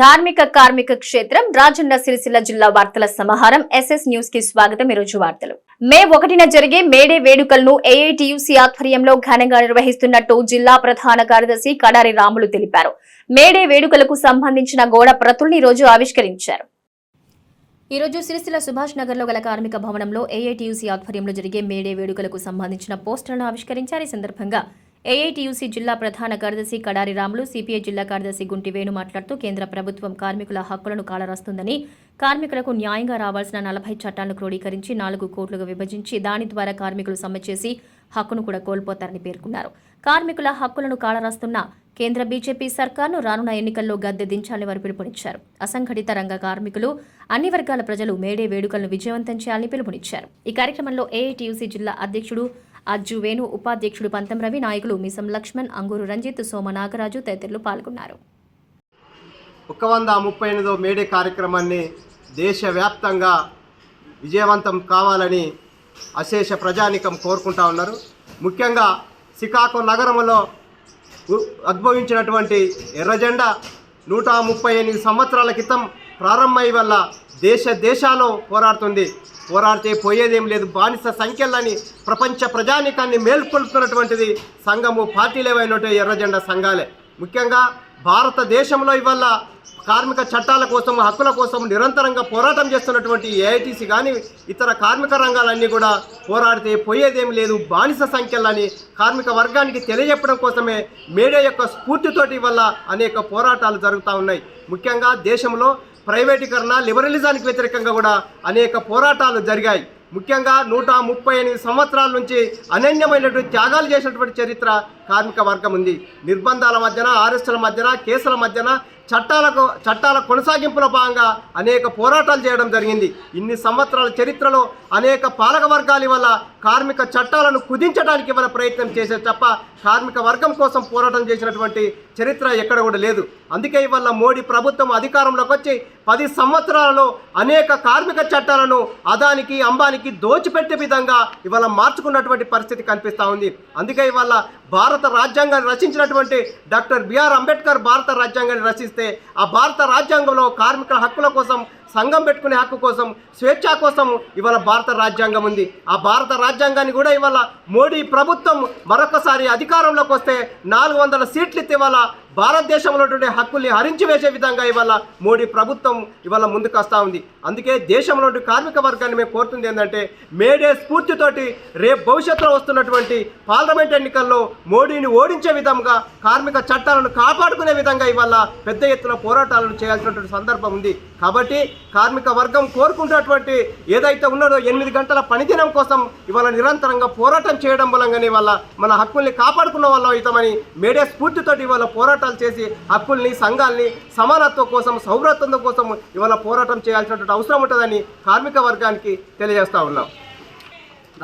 ధార్మిక కార్మిక క్షేత్రం రాజన్న సిరిసిల్ల జిల్లా వార్తల సమాహారం ఎస్ఎస్ న్యూస్కి స్వాగతం. ఈరోజు వార్తలు. మే ఒకటిన జరిగే మేడే వేడుకలను ఏఐటియుసి ఆధ్వర్యంలో ఘనంగా నిర్వహిస్తున్నట్టు జిల్లా ప్రధాన కార్యదర్శి కడారి రాములు తెలిపారు. మేడే వేడుకలకు సంబంధించిన గోడ ప్రతుల్ని ఈరోజు రోజు ఆవిష్కరించారు. ఈ రోజు సిరిసిల్ల సుభాష్ నగర్లో గల కార్మిక భవనంలో ఏఐటియుసి ఆధ్వర్యంలో జరిగే మేడే వేడుకలకు సంబంధించిన పోస్టర్లను ఆవిష్కరించారు. ఈ సందర్భంగా ఏఐటీయూసీ జిల్లా ప్రధాన కార్యదర్శి కడారి రాములు సిపిఐ జిల్లా కార్యదర్శి గుంటి వేణు మాట్లాడుతూ కేంద్ర ప్రభుత్వం కార్మికుల హక్కులను కాలరాస్తుందని కార్మికులకు న్యాయంగా రావాల్సిన నలభై చట్టాలను క్రోడీకరించి నాలుగు కోట్లుగా విభజించి దాని ద్వారా కార్మికులు సమ్మె చేసి హక్కును కూడా కోల్పోతారని పేర్కొన్నారు. కార్మికుల హక్కులను కాలరాస్తున్న కేంద్ర బీజేపీ సర్కార్ను రానున్న ఎన్నికల్లో గద్దె దించాలని వారు పిలుపునిచ్చారు. అసంఘటిత రంగ కార్మికులు అన్ని వర్గాల ప్రజలు మేడే వేడుకలను విజయవంతం చేయాలని పిలుపునిచ్చారు. ఈ కార్యక్రమంలో ఏఐటీయూసీ జిల్లా అధ్యక్షుడు అర్జు వేణు ఉపాధ్యక్షుడు పంతం రవి నాయకులు మిసం లక్ష్మణ్ అంగూరు రంజిత్ సోమ నాగరాజు తదితరులు పాల్గొన్నారు. ఒక వంద ముప్పై ఎనిమిదో మేడే కార్యక్రమాన్ని దేశవ్యాప్తంగా విజయవంతం కావాలని అశేష ప్రజానికం కోరుకుంటా ఉన్నారు. ముఖ్యంగా సికాగో నగరంలో ఉద్భవించినటువంటి ఎర్రజెండా నూట ముప్పై ఎనిమిది సంవత్సరాల క్రితం ప్రారంభమై వల్ల దేశ దేశాలు పోరాడుతుంది. పోరాడితే పోయేదేం లేదు. బానిస సంఖ్యలని ప్రపంచ ప్రజానికాన్ని మేల్కొల్పుతున్నటువంటిది సంఘము పార్టీలేవైనటువంటి ఎర్రజెండా సంఘాలే. ముఖ్యంగా భారతదేశంలో ఇవాళ కార్మిక చట్టాల కోసం హక్కుల కోసం నిరంతరంగా పోరాటం చేస్తున్నటువంటి ఏఐటీసీ కానీ ఇతర కార్మిక రంగాలన్నీ కూడా పోరాడితే పోయేదేం లేదు. బానిస సంఖ్యలని కార్మిక వర్గానికి తెలియజెప్పడం కోసమే మీడియా యొక్క స్ఫూర్తితోటి వల్ల అనేక పోరాటాలు జరుగుతూ ఉన్నాయి. ముఖ్యంగా దేశంలో ప్రైవేటీకరణ లిబరలిజానికి వ్యతిరేకంగా కూడా అనేక పోరాటాలు జరిగాయి. ముఖ్యంగా నూట ముప్పై ఎనిమిది సంవత్సరాల నుంచి అనన్యమైనటువంటి త్యాగాలు చేసినటువంటి చరిత్ర కార్మిక వర్గం ఉంది. నిర్బంధాల మధ్యన ఆర్ఎస్ల మధ్యన కేసుల మధ్యన చట్టాలకు చట్టాల కొనసాగింపులో భాగంగా అనేక పోరాటాలు చేయడం జరిగింది. ఇన్ని సంవత్సరాల చరిత్రలో అనేక పాలక వర్గాల వల్ల కార్మిక చట్టాలను కుదించడానికి ఇవాళ ప్రయత్నం చేసే తప్ప కార్మిక వర్గం కోసం పోరాటం చేసినటువంటి చరిత్ర ఎక్కడ కూడా లేదు. అందుకే ఇవాళ మోడీ ప్రభుత్వం అధికారంలోకి వచ్చి పది సంవత్సరాలలో అనేక కార్మిక చట్టాలను అదానికి అంబానికి దోచిపెట్టే విధంగా ఇవాళ మార్చుకున్నటువంటి పరిస్థితి కనిపిస్తూ ఉంది. అందుకే ఇవాళ భారత రాజ్యాంగాన్ని రచించినటువంటి డాక్టర్ బిఆర్ అంబేద్కర్ భారత రాజ్యాంగాన్ని రచిస్తే ఆ భారత రాజ్యాంగంలో కార్మికుల హక్కుల కోసం సంఘం పెట్టుకునే హక్కు కోసం స్వేచ్ఛ కోసం ఇవాళ భారత రాజ్యాంగం ఉంది. ఆ భారత రాజ్యాంగాన్ని కూడా ఇవాళ మోడీ ప్రభుత్వం మరొకసారి అధికారంలోకి వస్తే నాలుగు వందల సీట్లు ఇవాళ భారతదేశంలో ఉన్నటువంటి హక్కుల్ని హరించి వేసే విధంగా ఇవాళ మోడీ ప్రభుత్వం ఇవాళ ముందుకు వస్తూ ఉంది. అందుకే దేశంలో కార్మిక వర్గాన్ని మేము కోరుతుంది ఏంటంటే మేడే స్ఫూర్తితోటి రేపు భవిష్యత్తులో వస్తున్నటువంటి పార్లమెంట్ ఎన్నికల్లో మోడీని ఓడించే విధంగా కార్మిక చట్టాలను కాపాడుకునే విధంగా ఇవాళ పెద్ద ఎత్తున పోరాటాలను చేయాల్సినటువంటి సందర్భం ఉంది. కాబట్టి కార్మిక వర్గం కోరుకుంటున్నటువంటి ఏదైతే ఉన్నదో ఎనిమిది గంటల పనిదినం కోసం ఇవాళ నిరంతరంగా పోరాటం చేయడం మూలంగానే ఇవాళ మన హక్కుల్ని కాపాడుకున్న వాళ్ళం అవుతామని మేడే స్ఫూర్తితోటి ఇవాళ పోరాటాలు చేసి హక్కుల్ని సంఘాల్ని సమానత్వం కోసం సౌభ్రత్వం కోసం ఇవాళ పోరాటం చేయాల్సినటువంటి అవసరం ఉంటుందని కార్మిక వర్గానికి తెలియజేస్తూ ఉన్నాం.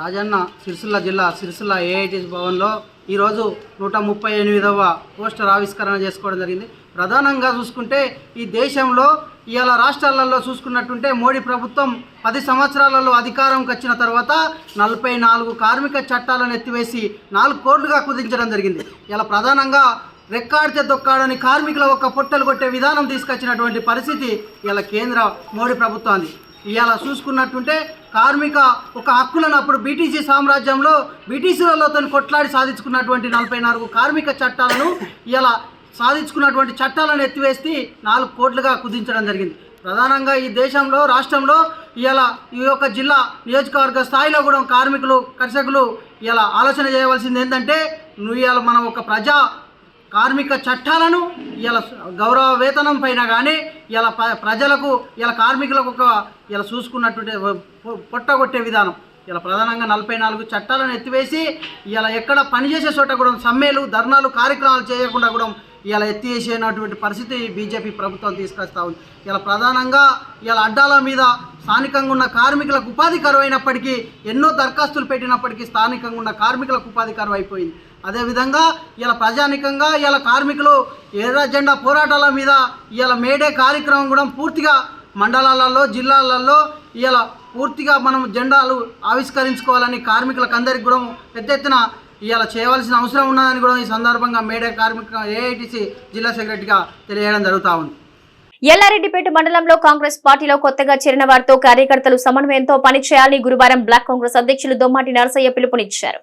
రాజన్న సిరిసిల్ల జిల్లా సిరిసిల్ల ఏఐటీస్ భవన్లో ఈరోజు నూట ముప్పై ఎనిమిదవ పోస్టర్ ఆవిష్కరణ చేసుకోవడం జరిగింది. ప్రధానంగా చూసుకుంటే ఈ దేశంలో ఇవాళ రాష్ట్రాలలో చూసుకున్నట్టుంటే మోడీ ప్రభుత్వం పది సంవత్సరాలలో అధికారంకి వచ్చిన తర్వాత నలభై నాలుగు కార్మిక చట్టాలను ఎత్తివేసి నాలుగు కోట్లుగా కుదించడం జరిగింది. ఇలా ప్రధానంగా రెక్కాడితే దొక్కాడని కార్మికుల ఒక పొట్టలు కొట్టే విధానం తీసుకొచ్చినటువంటి పరిస్థితి ఇలా కేంద్ర మోడీ ప్రభుత్వాన్ని ఇవాళ చూసుకున్నట్టుంటే కార్మిక ఒక హక్కులను అప్పుడు బీటీసీ సామ్రాజ్యంలో బ్రిటిషులతో కొట్లాడి సాధించుకున్నటువంటి నలభై నాలుగు కార్మిక చట్టాలను ఇలా సాధించుకున్నటువంటి చట్టాలను ఎత్తివేసి నాలుగు కోట్లుగా కుదించడం జరిగింది. ప్రధానంగా ఈ దేశంలో రాష్ట్రంలో ఇలా ఈ యొక్క జిల్లా నియోజకవర్గ స్థాయిలో కూడా కార్మికులు కర్షకులు ఇలా ఆలోచన చేయవలసింది ఏంటంటే నువ్వు ఇవాళ మనం ఒక ప్రజా కార్మిక చట్టాలను ఇలా గౌరవ వేతనం పైన కానీ ఇలా ప్రజలకు ఇలా కార్మికులకు ఒక ఇలా చూసుకున్నటువంటి పొట్టగొట్టే విధానం. ఇలా ప్రధానంగా నలభై నాలుగు చట్టాలను ఎత్తివేసి ఇలా ఎక్కడ పనిచేసే చోట కూడా సమ్మెలు ధర్నాలు కార్యక్రమాలు చేయకుండా కూడా ఇలా ఎత్తివేసేటువంటి పరిస్థితి బీజేపీ ప్రభుత్వం తీసుకొస్తా ఉంది. ఇలా ప్రధానంగా ఇలా అడ్డాల మీద స్థానికంగా ఉన్న కార్మికులకు ఉపాధి కరువైనప్పటికీ ఎన్నో దరఖాస్తులు పెట్టినప్పటికీ స్థానికంగా ఉన్న కార్మికులకు ఉపాధి కరువు అయిపోయింది అదేవిధంగా ఇలా ప్రజానికంగా ఇలా కార్మికులు ఎర్ర జెండా పోరాటాల మీద ఇలా మేడే కార్యక్రమం కూడా పూర్తిగా మండలాలలో జిల్లాలలో ఇలా పూర్తిగా మనం జెండాలు ఆవిష్కరించుకోవాలని కార్మికులకు అందరికీ కూడా పెద్ద ఎత్తున ఇవాళ చేయవలసిన అవసరం ఉన్నదని కూడా ఈ సందర్భంగా మేడే కార్మిక ఏఐటిసి జిల్లా సెక్రటరీగా తెలియజేయడం జరుగుతూ ఉంది. ఎల్లారెడ్డిపేట మండలంలో కాంగ్రెస్ పార్టీలో కొత్తగా చేరిన వారితో కార్యకర్తలు సమన్వయంతో పనిచేయాలని గురువారం బ్లాక్ కాంగ్రెస్ అధ్యక్షులు దొమ్మాటి నరసయ్య పిలుపునిచ్చారు.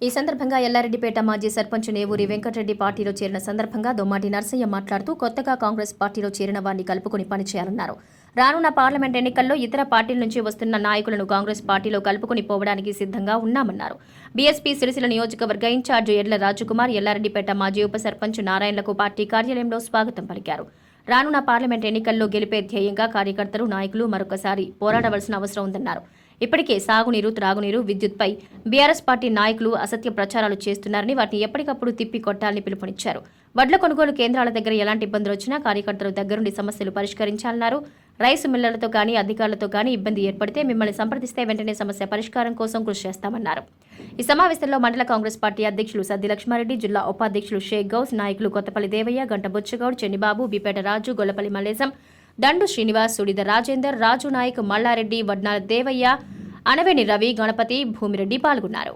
ఈ సందర్భంగా ఎల్లారెడ్డిపేట మాజీ సర్పంచ్ నేవూరి వెంకటరెడ్డి పార్టీలో చేరిన సందర్భంగా దొమ్మాటి నరసయ్య మాట్లాడుతూ కొత్తగా కాంగ్రెస్ పార్టీలో చేరిన వారిని కలుపుకుని పనిచేయాలన్నారు. రానున్న పార్లమెంట్ ఎన్నికల్లో ఇతర పార్టీల నుంచి వస్తున్న నాయకులను కాంగ్రెస్ పార్టీలో కలుపుకుని పోవడానికి సిద్ధంగా ఉన్నామన్నారు. బీఎస్పీ సిరిసిల నియోజకవర్గ ఇన్ఛార్జ్ ఎడ్ల రాజకుమార్ ఎల్లారెడ్డిపేట మాజీ ఉప సర్పంచ్ నారాయణలకు పార్టీ కార్యాలయంలో స్వాగతం పలికారు. రానున్న పార్లమెంట్ ఎన్నికల్లో గెలిపే ధ్యేయంగా కార్యకర్తలు నాయకులు మరొకసారి పోరాడవలసిన అవసరం ఉందన్నారు. ఇప్పటికే సాగునీరు త్రాగునీరు విద్యుత్పై బీఆర్ఎస్ పార్టీ నాయకులు అసత్య ప్రచారాలు చేస్తున్నారని వాటిని ఎప్పటికప్పుడు తిప్పి కొట్టాలని పిలుపునిచ్చారు. వడ్ల కొనుగోలు కేంద్రాల దగ్గర ఎలాంటి ఇబ్బందులు వచ్చినా కార్యకర్తలు దగ్గరుండి సమస్యలు పరిష్కరించాలన్నారు. రైసు మిల్లర్లతో కానీ అధికారులతో కానీ ఇబ్బంది ఏర్పడితే మిమ్మల్ని సంప్రదిస్తే వెంటనే సమస్య పరిష్కారం కోసం కృషి చేస్తామన్నారు. ఈ సమావేశంలో మండల కాంగ్రెస్ పార్టీ అధ్యక్షులు సద్ది లక్ష్మారెడ్డి జిల్లా ఉపాధ్యక్షులు షేక్ గౌస్ నాయకులు కొత్తపల్లి దేవయ్య గంట బొచ్చగౌడ్ చెన్నిబాబు బిపేట రాజు గొల్లపల్లి మల్లేశం దండు శ్రీనివాస్ సుడిద రాజేందర్ రాజు నాయక్ మల్లారెడ్డి వడ్నాల దేవయ్య అనవేని రవి గణపతి భూమిరెడ్డి పాల్గొన్నారు.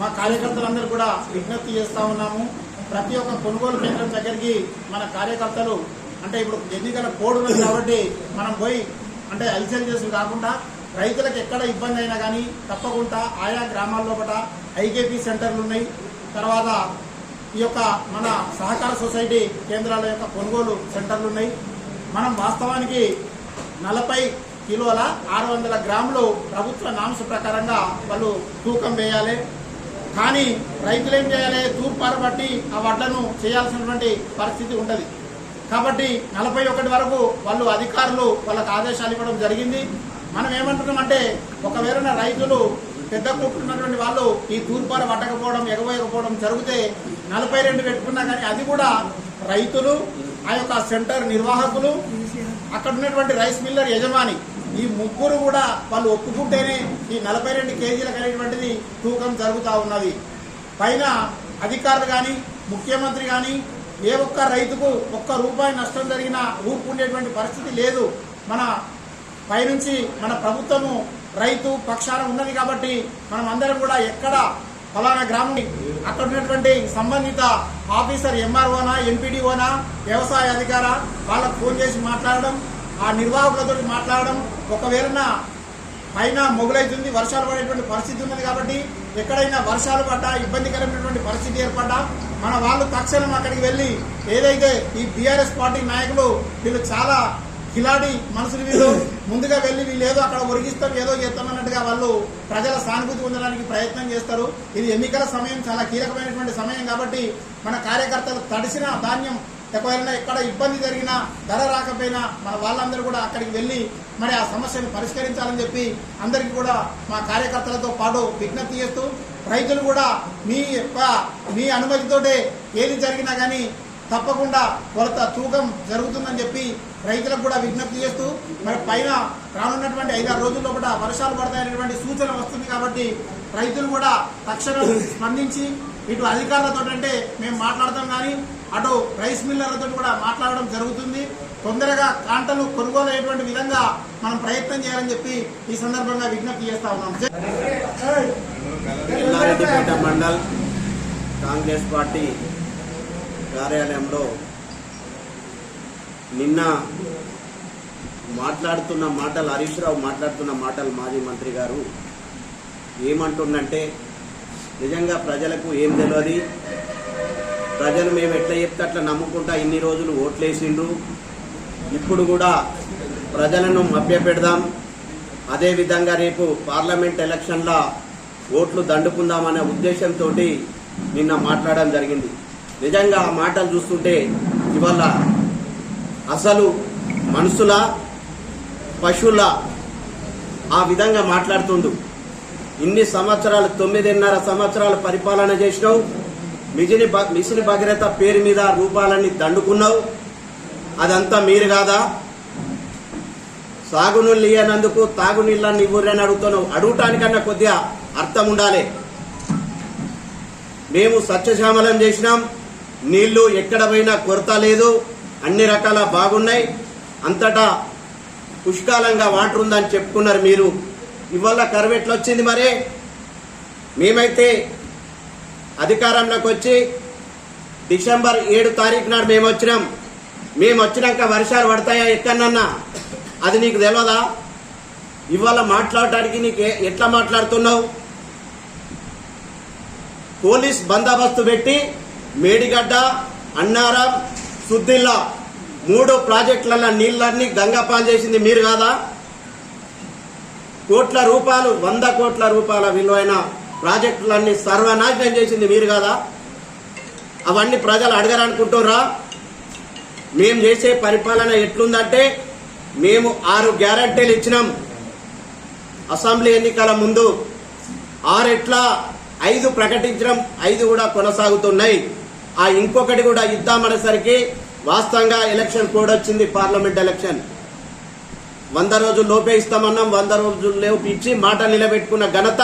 మా కార్యకర్తలందరూ కూడా విజ్ఞప్తి చేస్తా ఉన్నాము. ప్రతి ఒక్క కొనుగోలు కేంద్రం దగ్గరికి మన కార్యకర్తలు అంటే ఇప్పుడు ఎన్నికల కోడ్ ఉంది కాబట్టి మనం పోయి అంటే అల్సల్ చేసి కాకుండా రైతులకు ఎక్కడ ఇబ్బంది అయినా కానీ తప్పకుండా ఆయా గ్రామాల్లో ఒకట ఐకేపీ సెంటర్లు ఉన్నాయి. తర్వాత ఈ యొక్క మన సహకార సొసైటీ కేంద్రాల యొక్క కొనుగోలు సెంటర్లు ఉన్నాయి. మనం వాస్తవానికి నలభై కిలోల ఆరు వందల గ్రాములు ప్రభుత్వ నాంశ ప్రకారంగా వాళ్ళు తూకం వేయాలి. కానీ రైతులు ఏం చేయాలి? తూర్పార బట్టి ఆ వడ్లను చేయాల్సినటువంటి పరిస్థితి ఉంటుంది. కాబట్టి నలభై ఒకటి వరకు వాళ్ళు అధికారులు వాళ్ళకు ఆదేశాలు ఇవ్వడం జరిగింది. మనం ఏమంటున్నామంటే ఒకవేళ రైతులు పెద్ద కొట్టుకున్నటువంటి వాళ్ళు ఈ తూర్పార పట్టకపోవడం ఎగవేయకపోవడం జరిగితే నలభై రెండు పెట్టుకున్నా కానీ అది కూడా రైతులు ఆ యొక్క సెంటర్ నిర్వాహకులు అక్కడ ఉన్నటువంటి రైస్ మిల్లర్ యజమాని ఈ ముగ్గురు కూడా వాళ్ళు ఒప్పుకుంటేనే ఈ నలభై రెండు కేజీలకు అనేటువంటిది తూకం జరుగుతూ ఉన్నది. పైన అధికారులు కానీ ముఖ్యమంత్రి కానీ ఏ ఒక్క రైతుకు ఒక్క రూపాయి నష్టం జరిగినా ఊపుకునేటువంటి పరిస్థితి లేదు. మన పైనుంచి మన ప్రభుత్వము రైతు పక్షాన ఉన్నది కాబట్టి మనం అందరం కూడా ఎక్కడ ఫలానా గ్రామం అక్కడ ఉన్నటువంటి సంబంధిత ఆఫీసర్ ఎంఆర్ఓనా ఎంపీడీఓనా వ్యవసాయ అధికార వాళ్ళకు ఫోన్ చేసి మాట్లాడడం ఆ నిర్వాహకులతో మాట్లాడడం ఒకవేళ పైన మొగులైతుంది వర్షాలు పడేటువంటి పరిస్థితి ఉన్నది కాబట్టి ఎక్కడైనా వర్షాలు పడ్డా ఇబ్బందికరమైనటువంటి పరిస్థితి ఏర్పడ్డా మన వాళ్ళు తక్షణం అక్కడికి వెళ్ళి ఏదైతే ఈ బీఆర్ఎస్ పార్టీ నాయకులు వీళ్ళు చాలా కిలాడి మనుషులు వీళ్ళు ముందుగా వెళ్ళి వీళ్ళు ఏదో అక్కడ ఒరిగిస్తాం ఏదో చేస్తామన్నట్టుగా వాళ్ళు ప్రజల సానుభూతి పొందడానికి ప్రయత్నం చేస్తారు. ఇది ఎన్నికల సమయం చాలా కీలకమైనటువంటి సమయం కాబట్టి మన కార్యకర్తలు తడిసిన ధాన్యం ఒకవేళ ఎక్కడ ఇబ్బంది జరిగినా ధర రాకపోయినా మన వాళ్ళందరూ కూడా అక్కడికి వెళ్ళి మరి ఆ సమస్యను పరిష్కరించాలని చెప్పి అందరికీ కూడా మా కార్యకర్తలతో పాటు విజ్ఞప్తి చేస్తూ రైతులు కూడా మీ యొక్క మీ అనుమతితోటే ఏది జరిగినా కానీ తప్పకుండా కొలత తూకం జరుగుతుందని చెప్పి రైతులకు కూడా విజ్ఞప్తి చేస్తూ మరి పైన రానున్నటువంటి ఐదారు రోజుల్లో కూడా వర్షాలు పడతాయనేటువంటి సూచన వస్తుంది కాబట్టి రైతులు కూడా తక్షణం స్పందించి ఇటు అధికారులతో అంటే మేము మాట్లాడతాం కానీ అటు రైస్ మిల్లర్లతో కూడా మాట్లాడడం జరుగుతుంది. తొందరగా కాంటలు కొనుగోలు అయ్యేటువంటి విధంగా మనం ప్రయత్నం చేయాలని చెప్పి ఈ సందర్భంగా విజ్ఞప్తి చేస్తా ఉన్నాం. ఎల్లారెడ్డిపేట మండల్ కాంగ్రెస్ పార్టీ కార్యాలయంలో నిన్న మాట్లాడుతున్న మాటలు హరీష్ రావు మాట్లాడుతున్న మాటలు మాజీ మంత్రి గారు ఏమంటుండంటే నిజంగా ప్రజలకు ఏం తెలియదు ప్రజలు మేము ఎట్లా చెప్తే అట్లా నమ్ముకుంటా ఇన్ని రోజులు ఓట్లేసిండ్రు ఇప్పుడు కూడా ప్రజలను మభ్యపెడదాం అదేవిధంగా రేపు పార్లమెంట్ ఎలక్షన్ల ఓట్లు దండుకుందామనే ఉద్దేశంతో నిన్న మాట్లాడడం జరిగింది. నిజంగా ఆ మాటలు చూస్తుంటే ఇవాళ అసలు మనుషుల పశువుల ఆ విధంగా మాట్లాడుతుండు. ఇన్ని సంవత్సరాలు తొమ్మిదిన్నర సంవత్సరాలు పరిపాలన చేసినావు. మిజిని భ- మిసిని భగీరథ పేరు మీద రూపాలన్నీ దండుకున్నావు. అదంతా మీరు కాదా? సాగునీళ్ళు ఇయ్యనందుకు తాగునీళ్ళని ఇవ్వరని అడుగుతున్నావు. అడుగుటానికన్నా కొద్దిగా అర్థం ఉండాలి. మేము సత్యశ్యామలం చేసినాం. నీళ్ళు ఎక్కడ పోయినా కొరత లేదు. అన్ని రకాల బాగున్నాయి. అంతటా పుష్కలంగా వాటర్ ఉందని చెప్పుకున్నారు మీరు. ఇవాళ కరువు వచ్చింది మరి? మేమైతే అధికారంలోకి వచ్చి డిసెంబర్ ఏడు తారీఖు నాడు మేము వచ్చినాం. మేము వచ్చినాక వర్షాలు పడతాయా ఎక్కడన్నా అది నీకు తెలియదా ఇవాళ మాట్లాడటానికి నీకు ఎట్లా మాట్లాడుతున్నావు? పోలీస్ బందోబస్తు పెట్టి మేడిగడ్డ అన్నారం సుద్దిల్లా మూడు ప్రాజెక్టులలో నీళ్ళన్నీ గంగపాలు చేసింది మీరు కాదా? కోట్ల రూపాయలు వంద కోట్ల రూపాయల విలువైన ప్రాజెక్టులన్నీ సర్వనాశనం చేసింది మీరు కదా? అవన్నీ ప్రజలు అడగరనుకుంటుర్రా? మేము చేసే పరిపాలన ఎట్లుందంటే మేము ఆరు గ్యారంటీలు ఇచ్చినాం. అసెంబ్లీ ఎన్నికల ముందు ఆరెట్లా ఐదు ప్రకటించడం ఐదు కూడా కొనసాగుతున్నాయి. ఆ ఇంకొకటి కూడా ఇద్దామనేసరికి వాస్తవంగా ఎలక్షన్ కోడ్ వచ్చింది పార్లమెంట్ ఎలక్షన్. వంద రోజులు లోపే ఇస్తామన్నాం వంద రోజులు లోపు ఇచ్చి మాట నిలబెట్టుకున్న ఘనత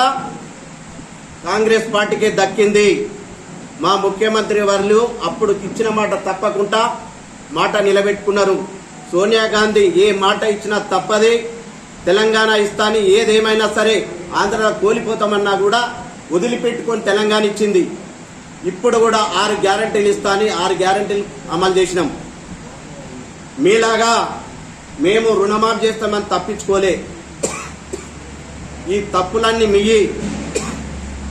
కాంగ్రెస్ పార్టీకి దక్కింది. మా ముఖ్యమంత్రి వర్లు అప్పుడు ఇచ్చిన మాట తప్పకుండా మాట నిలబెట్టుకున్నారు. సోనియా గాంధీ ఏ మాట ఇచ్చినా తప్పది. తెలంగాణ ఇస్తాని ఏదేమైనా సరే ఆంధ్రలో కోల్పోతామన్నా కూడా వదిలిపెట్టుకొని తెలంగాణ ఇచ్చింది. ఇప్పుడు కూడా ఆరు గ్యారంటీలు ఇస్తాని ఆరు గ్యారంటీలు అమలు చేసినాం. మీలాగా మేము రుణమాఫీ చేస్తామని తప్పించుకోలే. ఈ తప్పులన్నీ మిగి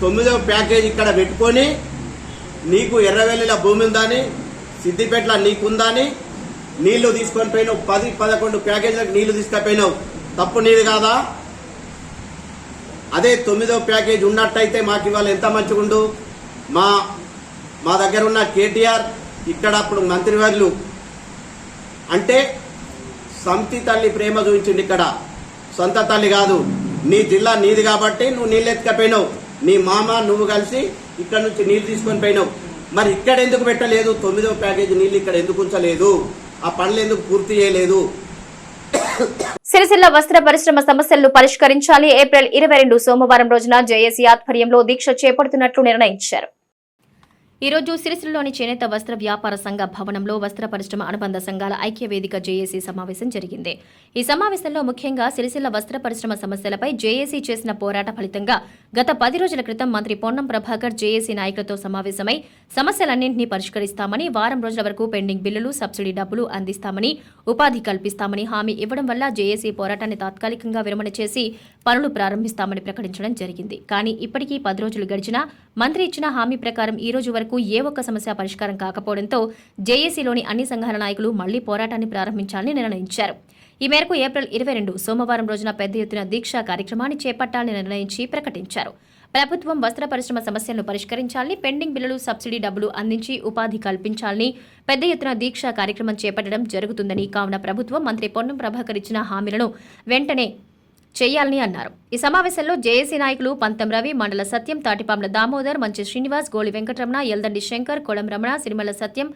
తొమ్మిదవ ప్యాకేజ్ ఇక్కడ పెట్టుకొని నీకు ఎర్రవెల్లిల భూమి ఉందని సిద్దిపేటలో నీకుందని నీళ్ళు తీసుకొని పోయినావు. పది పదకొండు ప్యాకేజీలకు నీళ్ళు తీసుకుపోయినావు. తప్పు నీది కాదా? అదే తొమ్మిదో ప్యాకేజ్ ఉన్నట్టయితే మాకు ఇవాళ ఎంత మంచిగుండు మా మా దగ్గర ఉన్న కేటీఆర్ ఇక్కడ అప్పుడు మంత్రివర్యులు అంటే సంతి తల్లి ప్రేమ చూపించింది ఇక్కడ. సొంత తల్లి కాదు. నీ జిల్లా నీది కాబట్టి నువ్వు నీళ్ళు మీ నీ మామ నువ్వు కలిసి ఇక్కడ నుంచి నీళ్ళు తీసుకొని పోయినావు. మరి ఇక్కడ ఎందుకు పెట్టలేదు? తొమ్మిదో ప్యాకేజీ నీళ్ళు ఇక్కడ ఎందుకు ఉంచలేదు? ఆ పనులు ఎందుకు పూర్తి చేయలేదు? సిరిసిల్ల వస్త్ర పరిశ్రమ సమస్యలను పరిష్కరించాలి. ఏప్రిల్ ఇరవై రెండు సోమవారం రోజున జేఏసీ ఆధ్వర్యంలో దీక్ష చేపడుతున్నట్లు నిర్ణయించారు. ఈ రోజు సిరిసిల్లలోని చేనేత వస్త్ర వ్యాపార సంఘ భవనంలో వస్త్ర పరిశ్రమ అనుబంధ సంఘాల ఐక్య వేదిక జేఏసీ సమావేశం జరిగింది. ఈ సమావేశంలో ముఖ్యంగా సిరిసిల్ల వస్త్ర పరిశ్రమ సమస్యలపై జేఏసీ చేసిన పోరాట ఫలితంగా గత పది రోజుల క్రితం మంత్రి పొన్నం ప్రభాకర్ జేఏసీ నాయకులతో సమావేశమై సమస్యలన్నింటినీ పరిష్కరిస్తామని వారం రోజుల వరకు పెండింగ్ బిల్లులు సబ్సిడీ డబ్బులు అందిస్తామని ఉపాధి కల్పిస్తామని హామీ ఇవ్వడం వల్ల జేఏసీ పోరాటాన్ని తాత్కాలికంగా విరమణ చేసి పనులు ప్రారంభిస్తామని ప్రకటించడం జరిగింది. కానీ ఇప్పటికీ పది రోజులు గడిచినా మంత్రి ఇచ్చిన హామీ ప్రకారం ఈ రోజు వరకు ఏ ఒక్క సమస్య పరిష్కారం కాకపోవడంతో జేఏసీలోని అన్ని సంఘాల నాయకులు మళ్ళీ పోరాటాన్ని ప్రారంభించాలని నిర్ణయించారు. ఈ మేరకు ఏప్రిల్ ఇరవై రెండు సోమవారం రోజున పెద్ద ఎత్తున దీక్షా కార్యక్రమాన్ని చేపట్టాలని నిర్ణయించి ప్రకటించారు. ప్రభుత్వం వస్త్ర పరిశ్రమ సమస్యలను పరిష్కరించాలని పెండింగ్ బిల్లులు సబ్సిడీ డబ్బులు అందించి ఉపాధి కల్పించాలని పెద్ద ఎత్తున దీక్షా కార్యక్రమం చేపట్టడం జరుగుతుందని కావున ప్రభుత్వం మంత్రి పొన్నం ప్రభాకర్ ఇచ్చిన హామీలను వెంటనే చేయాలని అన్నారు. ఈ సమావేశంలో జేఏసీ నాయకులు పంతం రవి మండల సత్యం తాటిపాముల దామోదర్ మంచి శ్రీనివాస్ గోళి వెంకటరమణ ఎల్దండి శంకర్ కొడం రమణ సిరిమల సత్యం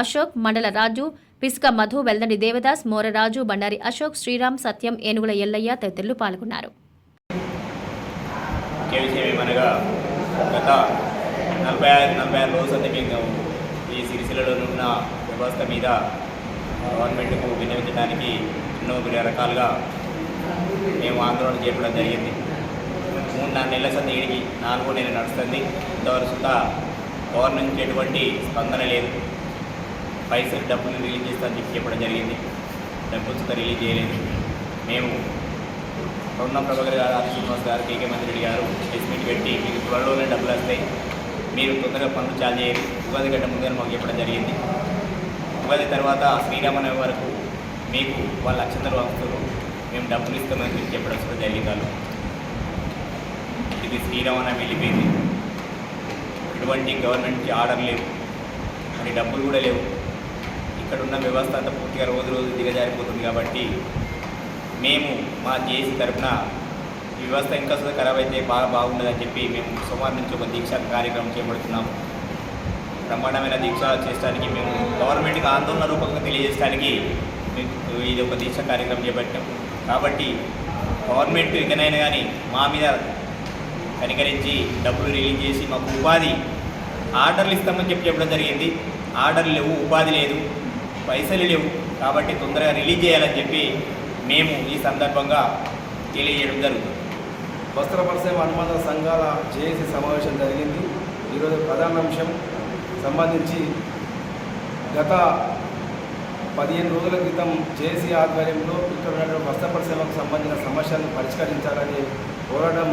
అశోక్ మండల రాజు పిస్క మధు వెల్దండి దేవదాస్ మోరరాజు బండారి అశోక్ శ్రీరామ్ సత్యం ఏనుగుల ఎల్లయ్య తదితరులు పాల్గొన్నారు. గత నలభై నలభై ఆరు మేము ఈ సిరిసిల్లలో ఉన్న వ్యవస్థ మీద గవర్నమెంట్కు విన్నవించడానికి ఎన్నో రకాలుగా మేము ఆందోళన చేయడం జరిగింది. మూడు నాలుగు నెలల సంది ఇడిగి నాలుగో నెల నడుస్తుంది. ఇంతవరకు గవర్నమెంట్ నుంచి ఎటువంటి స్పందన లేదు. పైసలు డబ్బులు రిలీజ్ చేస్తామని చెప్పి చెప్పడం జరిగింది. డబ్బులు సుతా రిలీజ్ చేయలేదు. మేము రుణ ప్రభాకర్ గారు ఆది శ్రీనివాస్ గారు కేకే మంత్రి రెడ్డి గారు ప్రెస్ పెట్టి మీకు త్వరలోనే డబ్బులు వస్తాయి మీరు తొందరగా పనులు చాలు చేయాలి ఉగాది గంట ముందే మాకు చెప్పడం జరిగింది. ఉగాది తర్వాత శ్రీరామనవమి వరకు మీకు వాళ్ళ అక్షంతలు వస్తున్నారు మేము డబ్బులు ఇస్తామని చెప్పి చెప్పడం కూడా జరిగింది వాళ్ళు ఇది శ్రీరామన వెళ్ళిపోయింది. ఎటువంటి గవర్నమెంట్ ఆర్డర్ లేవు. మరి డబ్బులు కూడా లేవు. ఇక్కడ ఉన్న వ్యవస్థ అంతా పూర్తిగా రోజు రోజు దిగజారిపోతుంది కాబట్టి మేము మా జేసీ తరఫున ఈ వ్యవస్థ ఇంకా సుధా ఖరాబ్ అయితే బాగా బాగుండదని చెప్పి మేము సోమవారం నుంచి ఒక దీక్ష కార్యక్రమం చేపడుతున్నాము బ్రహ్మాండమైన దీక్ష చేయడానికి మేము గవర్నమెంట్కి ఆందోళన రూపంగా తెలియజేయడానికి మేము ఇది ఒక దీక్ష కార్యక్రమం చేపట్టాము కాబట్టి గవర్నమెంట్ ఇకనైనా కానీ మా మీద కనికరించి డబ్బులు రిలీజ్ చేసి మాకు ఉపాధి ఆర్డర్లు ఇస్తామని చెప్పి చెప్పడం జరిగింది. ఆర్డర్లు లేవు ఉపాధి లేదు పైసలు లేవు కాబట్టి తొందరగా రిలీజ్ చేయాలని చెప్పి మేము ఈ సందర్భంగా తెలియజేయడం జరుగుతుంది. వస్త్ర పరిశ్రమ అనుబంధ సంఘాల జేఏసీ సమావేశం జరిగింది. ఈరోజు ప్రధాన అంశం సంబంధించి గత పదిహేను రోజుల క్రితం జేసీ ఆధ్వర్యంలో ఇక్కడ ఉన్నటువంటి వస్త్ర పరిశ్రమకు సంబంధించిన సమస్యలను పరిష్కరించాలని పోరాటం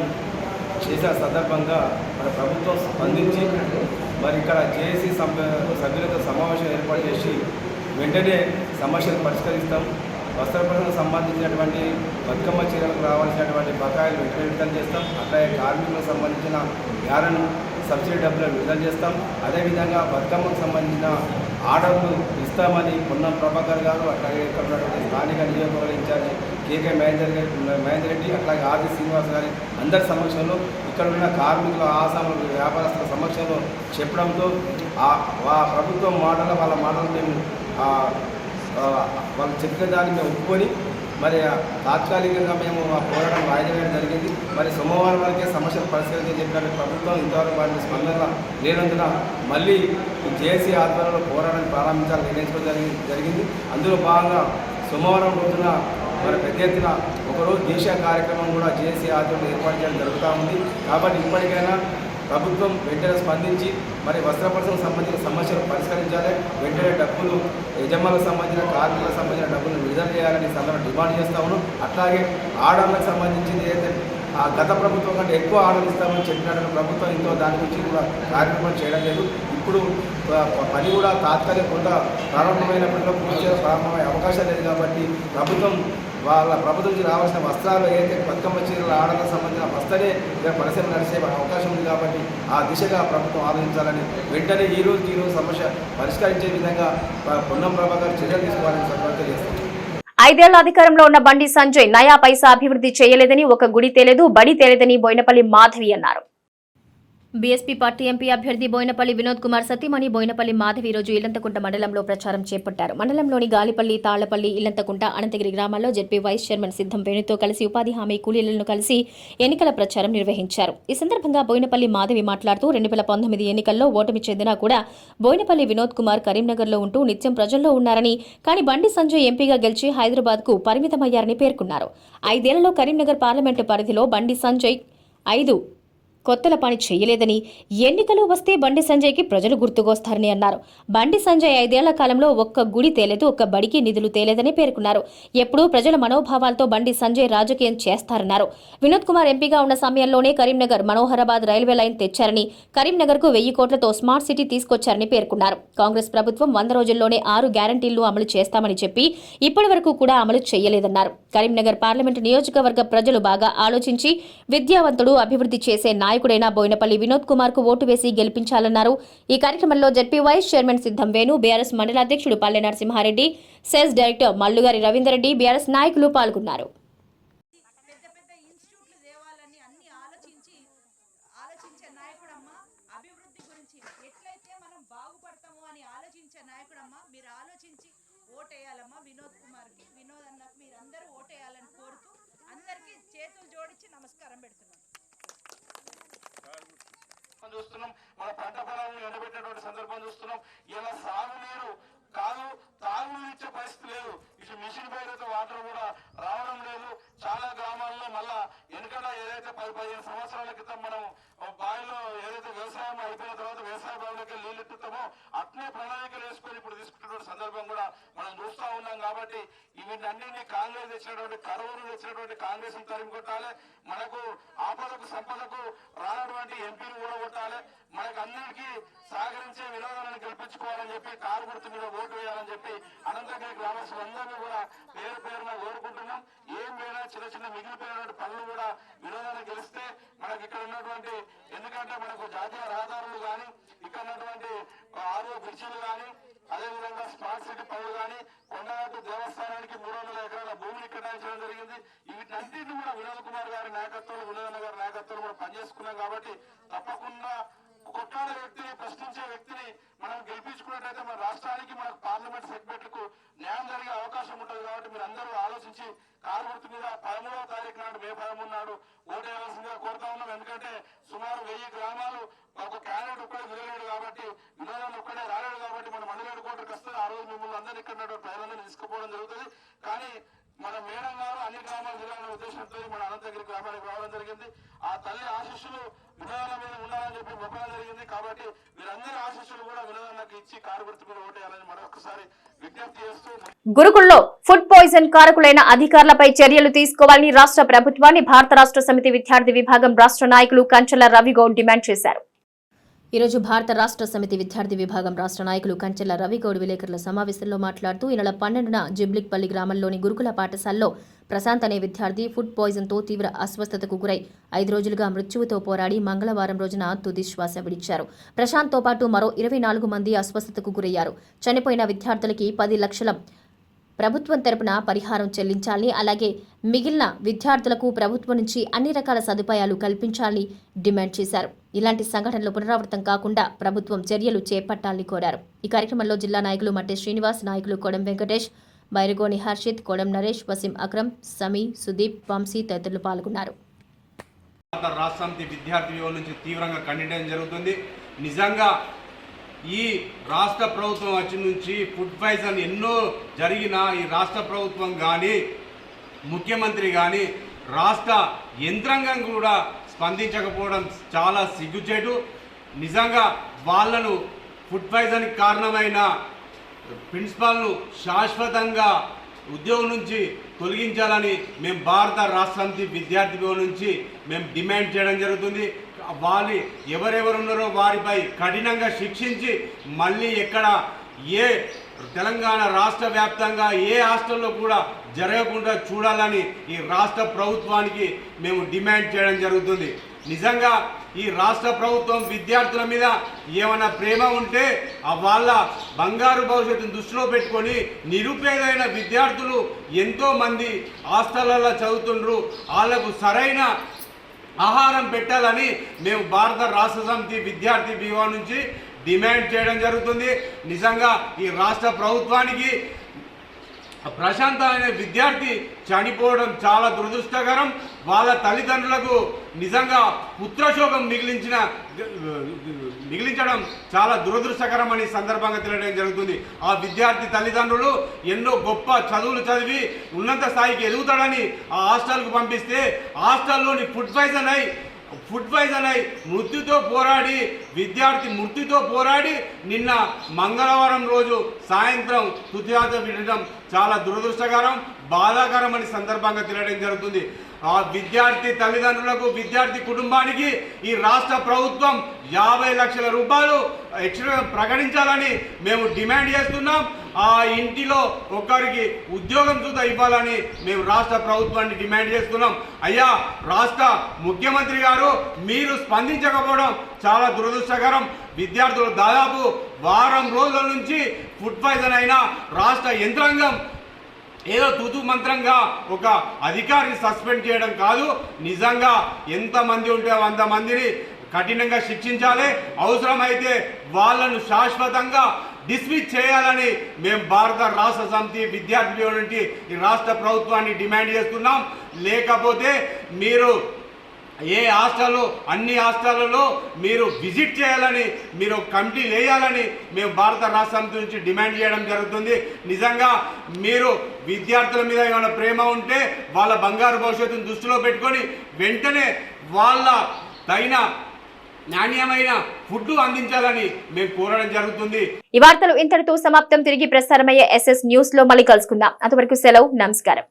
చేసిన సందర్భంగా మన ప్రభుత్వం స్పందించి మరి ఇక్కడ జేఏసీ సభ్యులతో సమావేశం ఏర్పాటు చేసి వెంటనే సమస్యలు పరిష్కరిస్తాం. వస్త్ర పరిశ్రమకు సంబంధించినటువంటి బతుకమ్మ చీరలకు రావాల్సినటువంటి బకాయిలు వెంటనే విడుదల చేస్తాం. అట్లాగే కార్మికులకు సంబంధించిన గ్యారెంట్ సబ్సిడీ డబ్బులను విడుదల చేస్తాం. అదేవిధంగా బతుకమ్మకు సంబంధించిన ఆర్డర్లు ఇస్తామని పొన్నం ప్రభాకర్ గారు అట్లాగే ఇక్కడ ఉన్నటువంటి స్థానిక నియోజకవర్గ ఇన్ఛార్జి కేకే మహేందర్ గారి మహేందర్ రెడ్డి అట్లాగే ఆర్వి శ్రీనివాస్ గారి అందరి సమక్షంలో ఇక్కడ ఉన్న కార్మికుల ఆసాముల వ్యాపారస్తుల సమక్షంలో చెప్పడంతో ఆ ప్రభుత్వం మాటలు వాళ్ళ మాటలు మేము వాళ్ళు చెప్పిన దాన్ని మేము ఒప్పుకొని మరి తాత్కాలికంగా మేము ఆ పోరాటం వాయిదా జరిగింది. మరి సోమవారం వరకే సమస్యలు పరిస్థితి చెప్పిన ప్రభుత్వం ఇంతవరకు వారిని స్పందన లేనందున మళ్ళీ జేసీ ఆధ్వర్యంలో పోరాటం ప్రారంభించాలని నిర్ణయించడం జరిగింది. అందులో భాగంగా సోమవారం రోజున మరి పెద్ద ఎత్తున ఒకరోజు దేశ కార్యక్రమం కూడా జేసీ ఆధ్వర్యంలో ఏర్పాటు చేయడం జరుగుతూ ఉంది. కాబట్టి ఇప్పటికైనా ప్రభుత్వం వెంటనే స్పందించి మరి వస్త్ర పరిశ్రమకు సంబంధించిన సమస్యలు పరిష్కరించాలి. వెంటనే డబ్బులు యజమానులకు సంబంధించిన కార్మికులకు సంబంధించిన డబ్బులు విడుదల చేయాలని ఈ సందర్భంగా డిమాండ్ చేస్తాము అట్లాగే ఆర్డర్లకు సంబంధించింది ఏదైతే ఆ గత ప్రభుత్వం కంటే ఎక్కువ ఆర్డర్లు ఇస్తామని చెప్పినట్టు ప్రభుత్వం ఇంకో దాని గురించి కూడా కార్యక్రమం చేయడం లేదు. ఇప్పుడు పని కూడా తాత్కాలిక కొంత ప్రారంభమైనప్పటిలో పూర్తిగా ప్రారంభమయ్యే అవకాశం లేదు కాబట్టి ప్రభుత్వం వాళ్ళ ప్రభుత్వం నుంచి రావాల్సిన వస్త్రాలు ఏదైతే బతుకమ్మ చీరలు ఆడలకు సంబంధించిన వస్తనే రేపు పరిశ్రమ నడిచే అవకాశం ఉంది కాబట్టి ఆ దిశగా ప్రభుత్వం ఆలోచించాలని వెంటనే ఈ రోజు ఈ రోజు సమస్య పరిష్కరించే విధంగా పొన్నం ప్రభాకర్ చర్యలు తీసుకోవాలని సందర్భంగా చేస్తాం ఐదేళ్ళ అధికారంలో ఉన్న బండి సంజయ్ నయా పైసా అభివృద్ధి చేయలేదని ఒక గుడి తేలేదు బడి తేలేదని బోయినపల్లి మాధవి అన్నారు. బీఎస్పీ పార్టీ ఎంపీ అభ్యర్థి బోయినపల్లి వినోద్ కుమార్ సతీమణి బోయినపల్లి మాధవి రోజు ఇల్లంతకుంట మండలంలో ప్రచారం చేపట్టారు. మండలంలోని గాలిపల్లి తాళ్ళపల్లి ఇల్లంతకుంట అనంతగిరి గ్రామాల్లో జెడ్పీ వైస్ చైర్మన్ సిద్ధం వేణుతో కలిసి ఉపాధి హామీ కూలీలను కలిసి ఎన్నికల ప్రచారం నిర్వహించారు. ఈ సందర్భంగా బోయినపల్లి మాధవి మాట్లాడుతూ రెండు వేల పంతొమ్మిది ఎన్నికల్లో ఓటమి చెందినా కూడా బోయినపల్లి వినోద్ కుమార్ కరీంనగర్లో ఉంటూ నిత్యం ప్రజల్లో ఉన్నారని కానీ బండి సంజయ్ ఎంపీగా గెలిచి హైదరాబాద్కు పరిమితమయ్యారని పేర్కొన్నారు. ఐదేళ్ళలో కరీంనగర్ పార్లమెంటు పరిధిలో బండి సంజయ్ ఐదు కొత్తల పని చేయలేదని ఎన్నికలు వస్తే బండి సంజయ్కి ప్రజలు గుర్తుకొస్తారని అన్నారు. బండి సంజయ్ ఐదేళ్ళ కాలంలో ఒక్క గుడి తేలేదు ఒక్క బడికి నిధులు తేలేదని పేర్కొన్నారు. ఎప్పుడూ ప్రజల మనోభావాలతో బండి సంజయ్ రాజకీయం చేస్తారన్నారు. వినోద్ కుమార్ ఎంపీగా ఉన్న సమయంలోనే కరీంనగర్ మనోహరాబాద్ రైల్వే లైన్ తెచ్చారని కరీంనగర్కు వెయ్యి కోట్లతో స్మార్ట్ సిటీ తీసుకొచ్చారని పేర్కొన్నారు. కాంగ్రెస్ ప్రభుత్వం వంద రోజుల్లోనే ఆరు గ్యారంటీలు అమలు చేస్తామని చెప్పి ఇప్పటి వరకు కూడా అమలు చేయలేదన్నారు. కరీంనగర్ పార్లమెంటు నియోజకవర్గ ప్రజలు బాగా ఆలోచించి విద్యావంతుడు అభివృద్ధి చేసే నాయకుడైన బోయినపల్లి వినోద్ కుమార్కు ఓటు వేసి గెలిపించాలన్నారు. ఈ కార్యక్రమంలో జడ్పీ వైస్ చైర్మన్ సిద్ధం వేణు బీఆర్ఎస్ మండల అధ్యక్షుడు Palle Narasimha Reddy CESS director Mallugari Ravinder Reddy BRS నాయకులు పాల్గొన్నారు పెద్ద పెద్ద ఇన్స్టిట్యూట్లు తేవాలని అన్ని ఆలోచించి ఆలోచించే నాయకుడమ్మ అభివృద్ధి గురించి ఎట్లయితే మనం బాగుపడతాము అని ఆలోచించే నాయకుడమ్మ మీరు ఆలోచించి ఓటేయాలమ్మా వినోద్ కుమార్కి వినోద్ అన్నకు మీరు అందరూ ఓటేయాలని కోరుతూ అందరికీ చేతులు జోడించి నమస్కారం పెడుతున్నాం చూస్తున్నాం మన పంట పొలాలను ఎండబెట్టినటువంటి సందర్భం చూస్తున్నాం. ఇలా సాగునీరు కాదు తాగునీరు ఇచ్చే పరిస్థితి లేదు. ఈ మిషన్ పేరుతో వాటర్ కూడా రావడం లేదు. చాలా గ్రామాల్లో మళ్ళా వెనుకట ఏదైతే పది పదిహేను సంవత్సరాల క్రితం మనం బావిలో ఏదైతే వ్యవసాయం అయిపోయిన తర్వాత వ్యవసాయ బావిలోకి నీళ్ళు ఎత్తుతామో అట్నే ప్రణాళికలు వేసుకొని ఇప్పుడు తీసుకుంటున్న సందర్భం కూడా మనం చూస్తా ఉన్నాం కాబట్టి ఇవన్నీ కాంగ్రెస్ తెచ్చినటువంటి కరువును తెచ్చినటువంటి కాంగ్రెస్ తరిమి కొట్టాలి మనకు ఆపదకు సంపదకు రానటువంటి ఎంపీని కూడా కొట్టాలి. మనకు అందరికీ సహకరించే వినోదాలను గెలిపించుకోవాలని చెప్పి కారు గుర్తు మీద ఓటు వేయాలని చెప్పి అనంతగిరి గ్రామస్తులందరినీ కూడా పేరు పేరున కోరుకుంటున్నాం. ఏం పోయినా చిన్న చిన్న మిగిలిపోయినటువంటి పనులు కూడా వినోదాన్ని గెలిస్తే మనకి ఇక్కడ ఉన్నటువంటి ఎందుకంటే మనకు జాతీయ రహదారులు కానీ ఇక్కడ ఉన్నటువంటి ఆరో బ్రిడ్జిలు కానీ అదేవిధంగా స్మార్ట్ సిటీ పనులు కానీ కొండగట్టు దేవస్థానానికి మూడు వందల ఎకరాల భూమిని కేటాయించడం జరిగింది. వీటన్నింటినీ కూడా వినోద్ కుమార్ గారి నాయకత్వంలో వినోదన్న గారి నాయకత్వంలో కూడా పనిచేసుకున్నాం కాబట్టి తప్పకుండా కొట్లాడే వ్యక్తిని ప్రశ్నించే వ్యక్తిని మనం గెలిపించుకున్నట్టయితే మన రాష్ట్రానికి మనకు పార్లమెంట్ సెగ్మెంట్లకు న్యాయం జరిగే అవకాశం ఉంటుంది కాబట్టి మీరు అందరూ ఆలోచించి కారు గుర్తు మీద పదమూడవ తారీఖు నాడు మే పదమూడు నాడు ఓటేయవలసిందిగా కోరుతా ఉన్నాం ఎందుకంటే సుమారు వెయ్యి గ్రామాలు ఒక క్యాండిడేట్ ఒక్కడే మిగలేడు కాబట్టి వినోదాన్ని ఒక్కడే రాలేడు కాబట్టి మన మండలేడు కోటకు వస్తే ఆ రోజు మిమ్మల్ని అందరినీ ఇక్కడ ఉన్నటువంటి ప్రజలందరినీ తీసుకుపోవడం జరుగుతుంది కానీ మన మేడం గారు అన్ని అన్ని గ్రామాలు తిరగాలనే ఉద్దేశంతో మన అనంతగిరి గ్రామానికి రావడం జరిగింది ఆ తల్లి ఆశీస్సులు వినోదాల మీద ఉండాలని చెప్పి మొక్కడం జరిగింది కాబట్టి వీరందరి ఆశీస్సులు కూడా వినోదాలకు ఇచ్చి కారు గుర్తు మీద ఓటేయాలని మరొకసారి విజ్ఞప్తి చేస్తూ గురుకుల్లో ఫుడ్ పాయిజన్ కారకులైన అధికారులపై చర్యలు తీసుకోవాలని రాష్ట్ర ప్రభుత్వాన్ని భారత రాష్ట్ర సమితి విద్యార్థి విభాగం రాష్ట్ర నాయకులు కంచెల రవిగౌడ్ డిమాండ్ చేశారు. ఈ రోజు భారత రాష్ట్ర సమితి విద్యార్థి విభాగం రాష్ట్ర నాయకులు కంచెల రవిగౌడ్ విలేకరుల సమావేశంలో మాట్లాడుతూ ఈ నెల పన్నెండున జిబ్లిక్పల్లి గ్రామంలోని గురుకుల పాఠశాలలో ప్రశాంత్ అనే విద్యార్థి ఫుడ్ పాయిజన్తో తీవ్ర అస్వస్థతకు గురై ఐదు రోజులుగా మృత్యువుతో పోరాడి మంగళవారం రోజున తుది శ్వాస విడిచారు. ప్రశాంత్తో పాటు మరో ఇరవై నాలుగు మంది అస్వస్థతకు గురయ్యారు. చనిపోయిన విద్యార్థులకి పది లక్షల ప్రభుత్వం తరపున పరిహారం చెల్లించాలని అలాగే మిగిలిన విద్యార్థులకు ప్రభుత్వం నుంచి అన్ని రకాల సదుపాయాలు కల్పించాలని డిమాండ్ చేశారు. ఇలాంటి సంఘటనలు పునరావృతం కాకుండా ప్రభుత్వం చర్యలు చేపట్టాలని కోరారు. ఈ కార్యక్రమంలో జిల్లా నాయకులు మట్టె శ్రీనివాస్ నాయకులు కోడం వెంకటేష్ బైరగోని హర్షిత్ కోడం నరేష్ వసీం అక్రమ్ సమీ సుదీప్ వంశీ తదితరులు పాల్గొన్నారు. రాష్ట్రానికి విద్యార్థి నుంచి తీవ్రంగా ఖండించడం జరుగుతుంది. నిజంగా ఈ రాష్ట్ర ప్రభుత్వం వచ్చి నుంచి ఫుడ్ పాయిజన్ ఎన్నో జరిగిన ఈ రాష్ట్ర ప్రభుత్వం కానీ ముఖ్యమంత్రి కానీ రాష్ట్ర యంత్రాంగం కూడా స్పందించకపోవడం చాలా సిగ్గుచేటు. నిజంగా వాళ్ళను ఫుడ్ పాయిజన్కి కారణమైన ప్రిన్సిపాల్ను శాశ్వతంగా ఉద్యోగం నుంచి తొలగించాలని మేము భారత రాష్ట్ర సమితి విద్యార్థి నుంచి మేము డిమాండ్ చేయడం జరుగుతుంది. వాళ్ళు ఎవరెవరు ఉన్నారో వారిపై కఠినంగా శిక్షించి మళ్ళీ ఎక్కడ ఏ తెలంగాణ రాష్ట్ర వ్యాప్తంగా ఏ హాస్టల్లో కూడా జరగకుండా చూడాలని ఈ రాష్ట్ర ప్రభుత్వానికి మేము డిమాండ్ చేయడం జరుగుతుంది. నిజంగా ఈ రాష్ట్ర ప్రభుత్వం విద్యార్థుల మీద ఏమైనా ప్రేమ ఉంటే వాళ్ళ బంగారు భవిష్యత్తును దృష్టిలో పెట్టుకొని నిరుపేదైన విద్యార్థులు ఎంతోమంది మంది చదువుతుండ్రు. వాళ్ళకు సరైన ఆహారం పెట్టాలని మేము భారత రాష్ట్ర సమితి విద్యార్థి బీవా నుంచి డిమాండ్ చేయడం జరుగుతుంది. నిజంగా ఈ రాష్ట్ర ప్రభుత్వానికి ప్రశాంత అనే విద్యార్థి చనిపోవడం చాలా దురదృష్టకరం. వాళ్ళ తల్లిదండ్రులకు నిజంగా పుత్రశోకం మిగిలించిన మిగిలించడం చాలా దురదృష్టకరం అని సందర్భంగా తెలియడం జరుగుతుంది. ఆ విద్యార్థి తల్లిదండ్రులు ఎన్నో గొప్ప చదువులు చదివి ఉన్నత స్థాయికి ఎదుగుతాడని ఆ హాస్టల్కు పంపిస్తే హాస్టల్లోని ఫుడ్ పాయిజన్ అయి ఫుడ్ పాయిజన్ అయి మృతితో పోరాడి విద్యార్థి మృతితో పోరాడి నిన్న మంగళవారం రోజు సాయంత్రం తుతియాత వినడం చాలా దురదృష్టకరం బాధాకరం అని సందర్భంగా తెలియడం జరుగుతుంది. ఆ విద్యార్థి తల్లిదండ్రులకు విద్యార్థి కుటుంబానికి ఈ రాష్ట్ర ప్రభుత్వం యాభై లక్షల రూపాయలు ఎక్స్ట్రా ప్రకటించాలని మేము డిమాండ్ చేస్తున్నాం. ఆ ఇంటిలో ఒకరికి ఉద్యోగం చూత ఇవ్వాలని మేము రాష్ట్ర ప్రభుత్వాన్ని డిమాండ్ చేస్తున్నాం. అయ్యా రాష్ట్ర ముఖ్యమంత్రి గారు మీరు స్పందించకపోవడం చాలా దురదృష్టకరం. విద్యార్థులు దాదాపు వారం రోజుల నుంచి ఫుడ్ పాయిజన్ అయిన రాష్ట్ర యంత్రాంగం ఏదో తుతు మంత్రంగా ఒక అధికారిని సస్పెండ్ చేయడం కాదు. నిజంగా ఎంతమంది ఉంటే అంతమందిని కఠినంగా శిక్షించాలి. అవసరమైతే వాళ్ళను శాశ్వతంగా డిస్మిస్ చేయాలని మేము భారత రాష్ట్ర సమితి విద్యార్థి నుండి ఈ రాష్ట్ర ప్రభుత్వాన్ని డిమాండ్ చేస్తున్నాం. లేకపోతే మీరు ఏ హాస్టల్ అన్ని హాస్టళ్ళలో మీరు విజిట్ చేయాలని మీరు కమిటీ వేయాలని మేము భారత రాష్ట్ర సమితి నుంచి డిమాండ్ చేయడం జరుగుతుంది. నిజంగా మీరు విద్యార్థుల మీద ఏమైనా ప్రేమ ఉంటే వాళ్ళ బంగారు భవిష్యత్తును దృష్టిలో పెట్టుకొని వెంటనే వాళ్ళ తగిన నాణ్యమైన ఫుడ్ అందించాలని మేము కోరడం జరుగుతుంది. ఈ వార్తలు ఇంతటితో సమాప్తం. తిరిగి ప్రసారమయ్యే ఎస్ఎస్ న్యూస్లో మళ్ళీ కలుసుకుందాం. అంతవరకు సెలవు నమస్కారం.